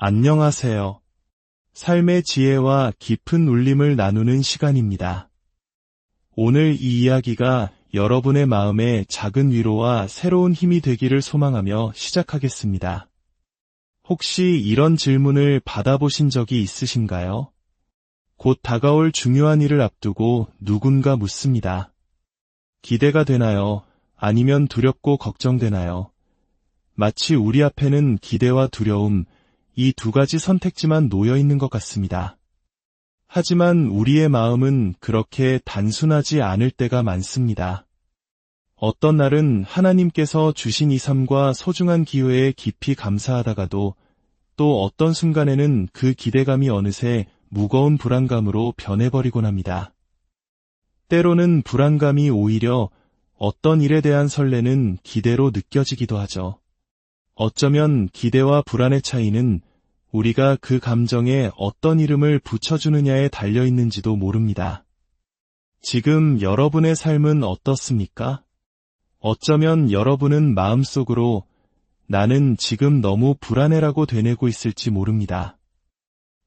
안녕하세요. 삶의 지혜와 깊은 울림을 나누는 시간입니다. 오늘 이 이야기가 여러분의 마음에 작은 위로와 새로운 힘이 되기를 소망하며 시작하겠습니다. 혹시 이런 질문을 받아보신 적이 있으신가요? 곧 다가올 중요한 일을 앞두고 누군가 묻습니다. 기대가 되나요? 아니면 두렵고 걱정되나요? 마치 우리 앞에는 기대와 두려움, 이 두 가지 선택지만 놓여 있는 것 같습니다. 하지만 우리의 마음은 그렇게 단순하지 않을 때가 많습니다. 어떤 날은 하나님께서 주신 이 삶과 소중한 기회에 깊이 감사하다가도 또 어떤 순간에는 그 기대감이 어느새 무거운 불안감으로 변해버리곤 합니다. 때로는 불안감이 오히려 어떤 일에 대한 설레는 기대로 느껴지기도 하죠. 어쩌면 기대와 불안의 차이는 우리가 그 감정에 어떤 이름을 붙여주느냐에 달려 있는지도 모릅니다. 지금 여러분의 삶은 어떻습니까? 어쩌면 여러분은 마음속으로 나는 지금 너무 불안해라고 되뇌고 있을지 모릅니다.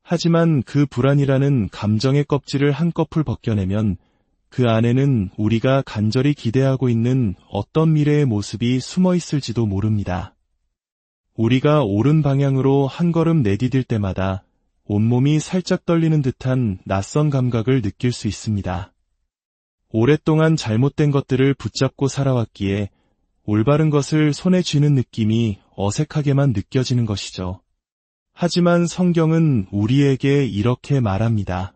하지만 그 불안이라는 감정의 껍질을 한꺼풀 벗겨내면 그 안에는 우리가 간절히 기대하고 있는 어떤 미래의 모습이 숨어 있을지도 모릅니다. 우리가 옳은 방향으로 한 걸음 내디딜 때마다 온몸이 살짝 떨리는 듯한 낯선 감각을 느낄 수 있습니다. 오랫동안 잘못된 것들을 붙잡고 살아왔기에 올바른 것을 손에 쥐는 느낌이 어색하게만 느껴지는 것이죠. 하지만 성경은 우리에게 이렇게 말합니다.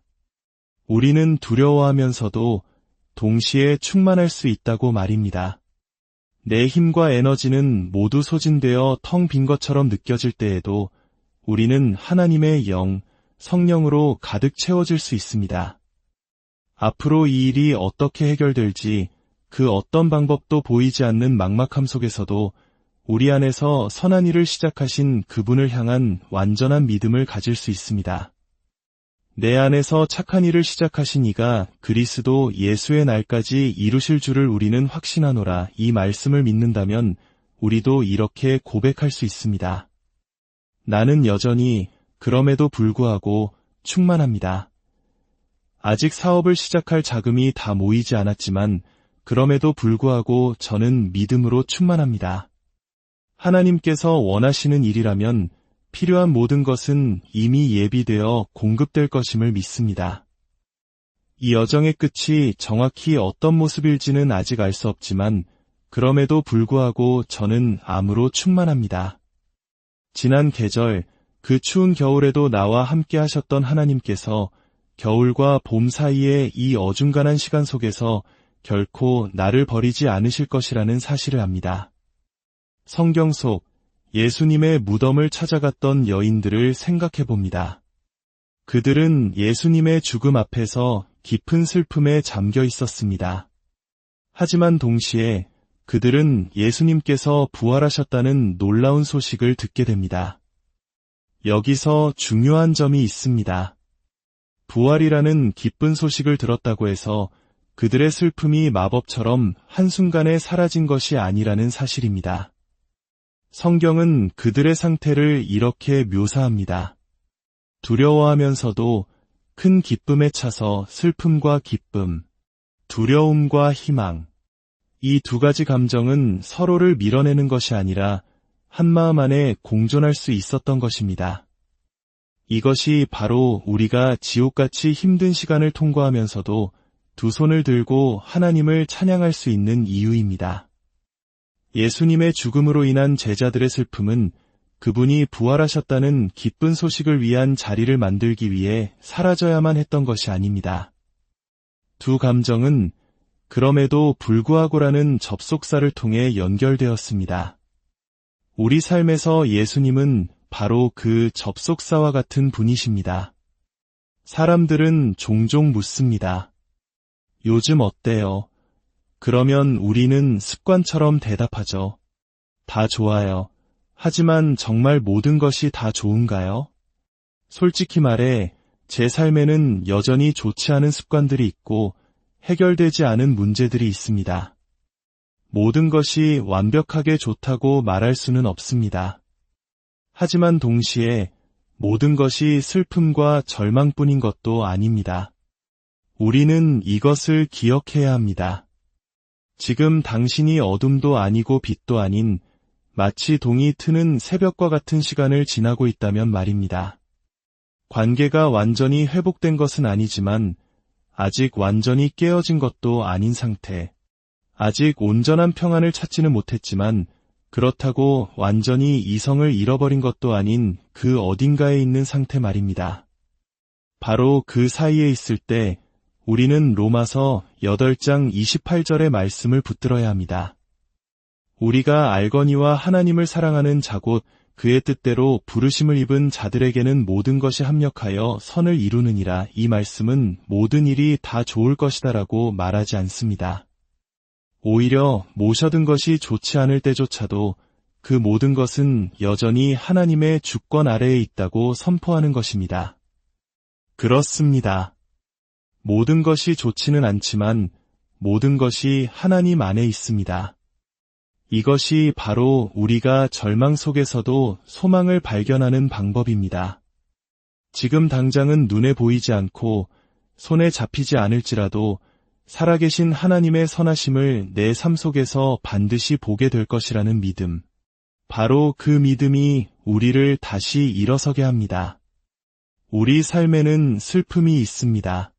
우리는 두려워하면서도 동시에 충만할 수 있다고 말입니다. 내 힘과 에너지는 모두 소진되어 텅 빈 것처럼 느껴질 때에도 우리는 하나님의 영, 성령으로 가득 채워질 수 있습니다. 앞으로 이 일이 어떻게 해결될지 그 어떤 방법도 보이지 않는 막막함 속에서도 우리 안에서 선한 일을 시작하신 그분을 향한 완전한 믿음을 가질 수 있습니다. 내 안에서 착한 일을 시작하신 이가 그리스도 예수의 날까지 이루실 줄을 우리는 확신하노라 이 말씀을 믿는다면 우리도 이렇게 고백할 수 있습니다. 나는 여전히 그럼에도 불구하고 충만합니다. 아직 사업을 시작할 자금이 다 모이지 않았지만 그럼에도 불구하고 저는 믿음으로 충만합니다. 하나님께서 원하시는 일이라면 필요한 모든 것은 이미 예비되어 공급될 것임을 믿습니다. 이 여정의 끝이 정확히 어떤 모습일지는 아직 알 수 없지만 그럼에도 불구하고 저는 암으로 충만합니다. 지난 계절, 그 추운 겨울에도 나와 함께 하셨던 하나님께서 겨울과 봄 사이의 이 어중간한 시간 속에서 결코 나를 버리지 않으실 것이라는 사실을 압니다. 성경 속 예수님의 무덤을 찾아갔던 여인들을 생각해 봅니다. 그들은 예수님의 죽음 앞에서 깊은 슬픔에 잠겨 있었습니다. 하지만 동시에 그들은 예수님께서 부활하셨다는 놀라운 소식을 듣게 됩니다. 여기서 중요한 점이 있습니다. 부활이라는 기쁜 소식을 들었다고 해서 그들의 슬픔이 마법처럼 한순간에 사라진 것이 아니라는 사실입니다. 성경은 그들의 상태를 이렇게 묘사합니다. 두려워하면서도 큰 기쁨에 차서 슬픔과 기쁨, 두려움과 희망, 이 두 가지 감정은 서로를 밀어내는 것이 아니라 한마음 안에 공존할 수 있었던 것입니다. 이것이 바로 우리가 지옥같이 힘든 시간을 통과하면서도 두 손을 들고 하나님을 찬양할 수 있는 이유입니다. 예수님의 죽음으로 인한 제자들의 슬픔은 그분이 부활하셨다는 기쁜 소식을 위한 자리를 만들기 위해 사라져야만 했던 것이 아닙니다. 두 감정은 그럼에도 불구하고라는 접속사를 통해 연결되었습니다. 우리 삶에서 예수님은 바로 그 접속사와 같은 분이십니다. 사람들은 종종 묻습니다. 요즘 어때요? 그러면 우리는 습관처럼 대답하죠. 다 좋아요. 하지만 정말 모든 것이 다 좋은가요? 솔직히 말해 제 삶에는 여전히 좋지 않은 습관들이 있고 해결되지 않은 문제들이 있습니다. 모든 것이 완벽하게 좋다고 말할 수는 없습니다. 하지만 동시에 모든 것이 슬픔과 절망뿐인 것도 아닙니다. 우리는 이것을 기억해야 합니다. 지금 당신이 어둠도 아니고 빛도 아닌 마치 동이 트는 새벽과 같은 시간을 지나고 있다면 말입니다. 관계가 완전히 회복된 것은 아니지만 아직 완전히 깨어진 것도 아닌 상태. 아직 온전한 평안을 찾지는 못했지만 그렇다고 완전히 이성을 잃어버린 것도 아닌 그 어딘가에 있는 상태 말입니다. 바로 그 사이에 있을 때 우리는 로마서 8장 28절의 말씀을 붙들어야 합니다. 우리가 알거니와 하나님을 사랑하는 자곧 그의 뜻대로 부르심을 입은 자들에게는 모든 것이 합력하여 선을 이루느니라 이 말씀은 모든 일이 다 좋을 것이다라고 말하지 않습니다. 오히려 모셔둔 것이 좋지 않을 때조차도 그 모든 것은 여전히 하나님의 주권 아래에 있다고 선포하는 것입니다. 그렇습니다. 모든 것이 좋지는 않지만 모든 것이 하나님 안에 있습니다. 이것이 바로 우리가 절망 속에서도 소망을 발견하는 방법입니다. 지금 당장은 눈에 보이지 않고 손에 잡히지 않을지라도 살아계신 하나님의 선하심을 내 삶 속에서 반드시 보게 될 것이라는 믿음. 바로 그 믿음이 우리를 다시 일어서게 합니다. 우리 삶에는 슬픔이 있습니다.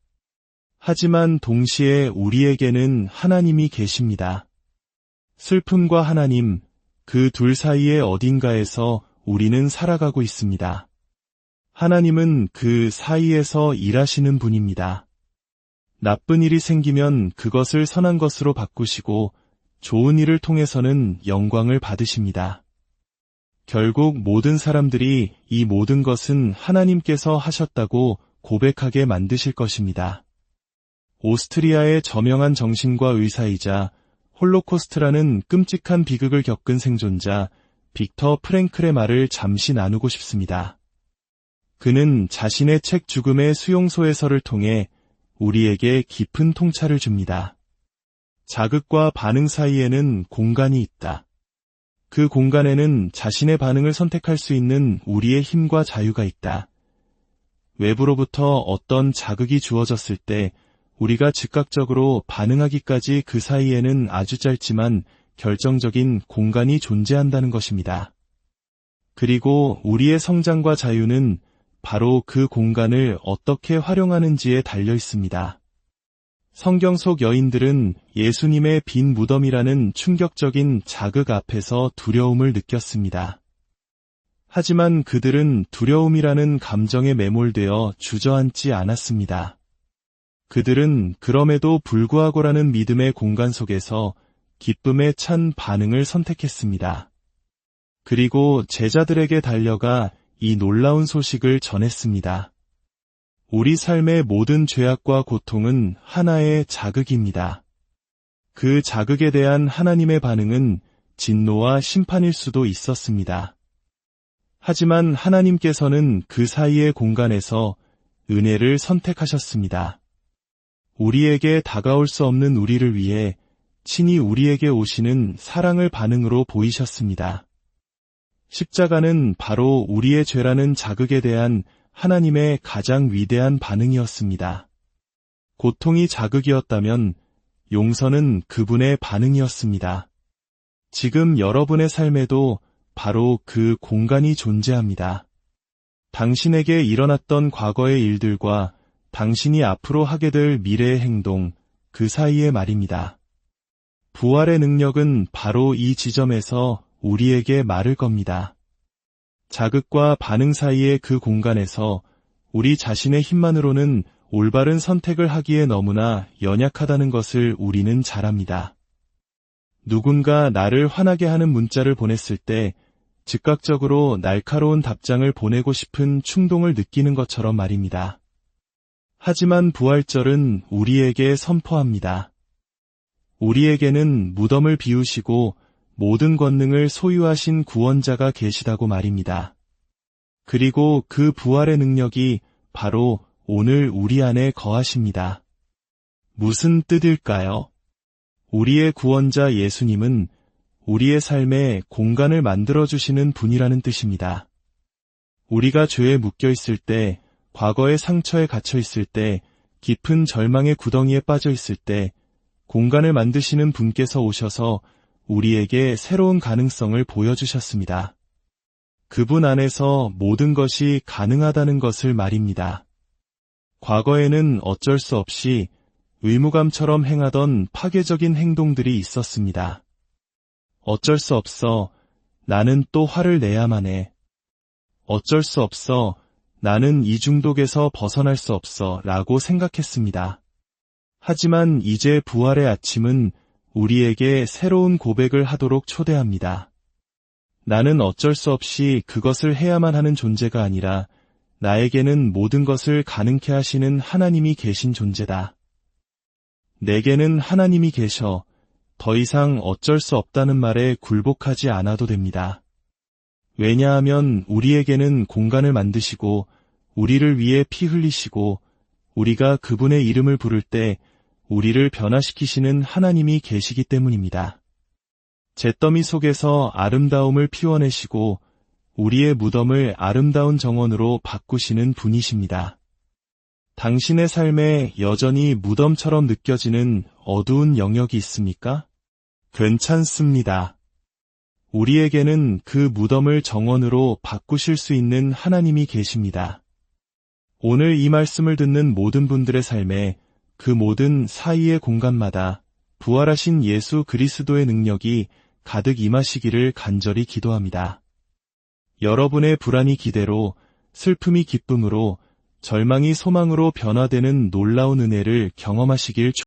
하지만 동시에 우리에게는 하나님이 계십니다. 슬픔과 하나님, 그 둘 사이의 어딘가에서 우리는 살아가고 있습니다. 하나님은 그 사이에서 일하시는 분입니다. 나쁜 일이 생기면 그것을 선한 것으로 바꾸시고 좋은 일을 통해서는 영광을 받으십니다. 결국 모든 사람들이 이 모든 것은 하나님께서 하셨다고 고백하게 만드실 것입니다. 오스트리아의 저명한 정신과 의사이자 홀로코스트라는 끔찍한 비극을 겪은 생존자 빅터 프랭클의 말을 잠시 나누고 싶습니다. 그는 자신의 책 죽음의 수용소에서를 통해 우리에게 깊은 통찰을 줍니다. 자극과 반응 사이에는 공간이 있다. 그 공간에는 자신의 반응을 선택할 수 있는 우리의 힘과 자유가 있다. 외부로부터 어떤 자극이 주어졌을 때 우리가 즉각적으로 반응하기까지 그 사이에는 아주 짧지만 결정적인 공간이 존재한다는 것입니다. 그리고 우리의 성장과 자유는 바로 그 공간을 어떻게 활용하는지에 달려 있습니다. 성경 속 여인들은 예수님의 빈 무덤이라는 충격적인 자극 앞에서 두려움을 느꼈습니다. 하지만 그들은 두려움이라는 감정에 매몰되어 주저앉지 않았습니다. 그들은 그럼에도 불구하고라는 믿음의 공간 속에서 기쁨에 찬 반응을 선택했습니다. 그리고 제자들에게 달려가 이 놀라운 소식을 전했습니다. 우리 삶의 모든 죄악과 고통은 하나의 자극입니다. 그 자극에 대한 하나님의 반응은 진노와 심판일 수도 있었습니다. 하지만 하나님께서는 그 사이의 공간에서 은혜를 선택하셨습니다. 우리에게 다가올 수 없는 우리를 위해 친히 우리에게 오시는 사랑을 반응으로 보이셨습니다. 십자가는 바로 우리의 죄라는 자극에 대한 하나님의 가장 위대한 반응이었습니다. 고통이 자극이었다면 용서는 그분의 반응이었습니다. 지금 여러분의 삶에도 바로 그 공간이 존재합니다. 당신에게 일어났던 과거의 일들과 당신이 앞으로 하게 될 미래의 행동, 그 사이의 말입니다. 부활의 능력은 바로 이 지점에서 우리에게 말을 겁니다. 자극과 반응 사이의 그 공간에서 우리 자신의 힘만으로는 올바른 선택을 하기에 너무나 연약하다는 것을 우리는 잘 압니다. 누군가 나를 화나게 하는 문자를 보냈을 때 즉각적으로 날카로운 답장을 보내고 싶은 충동을 느끼는 것처럼 말입니다. 하지만 부활절은 우리에게 선포합니다. 우리에게는 무덤을 비우시고 모든 권능을 소유하신 구원자가 계시다고 말입니다. 그리고 그 부활의 능력이 바로 오늘 우리 안에 거하십니다. 무슨 뜻일까요? 우리의 구원자 예수님은 우리의 삶에 공간을 만들어주시는 분이라는 뜻입니다. 우리가 죄에 묶여 있을 때, 과거의 상처에 갇혀 있을 때, 깊은 절망의 구덩이에 빠져 있을 때, 공간을 만드시는 분께서 오셔서 우리에게 새로운 가능성을 보여주셨습니다. 그분 안에서 모든 것이 가능하다는 것을 말입니다. 과거에는 어쩔 수 없이 의무감처럼 행하던 파괴적인 행동들이 있었습니다. 어쩔 수 없어 나는 또 화를 내야만 해. 어쩔 수 없어 나는 이 중독에서 벗어날 수 없어 라고 생각했습니다. 하지만 이제 부활의 아침은 우리에게 새로운 고백을 하도록 초대합니다. 나는 어쩔 수 없이 그것을 해야만 하는 존재가 아니라 나에게는 모든 것을 가능케 하시는 하나님이 계신 존재다. 내게는 하나님이 계셔 더 이상 어쩔 수 없다는 말에 굴복하지 않아도 됩니다. 왜냐하면 우리에게는 공간을 만드시고 우리를 위해 피 흘리시고 우리가 그분의 이름을 부를 때 우리를 변화시키시는 하나님이 계시기 때문입니다. 잿더미 속에서 아름다움을 피워내시고 우리의 무덤을 아름다운 정원으로 바꾸시는 분이십니다. 당신의 삶에 여전히 무덤처럼 느껴지는 어두운 영역이 있습니까? 괜찮습니다. 우리에게는 그 무덤을 정원으로 바꾸실 수 있는 하나님이 계십니다. 오늘 이 말씀을 듣는 모든 분들의 삶에 그 모든 사이의 공간마다 부활하신 예수 그리스도의 능력이 가득 임하시기를 간절히 기도합니다. 여러분의 불안이 기대로, 슬픔이 기쁨으로, 절망이 소망으로 변화되는 놀라운 은혜를 경험하시길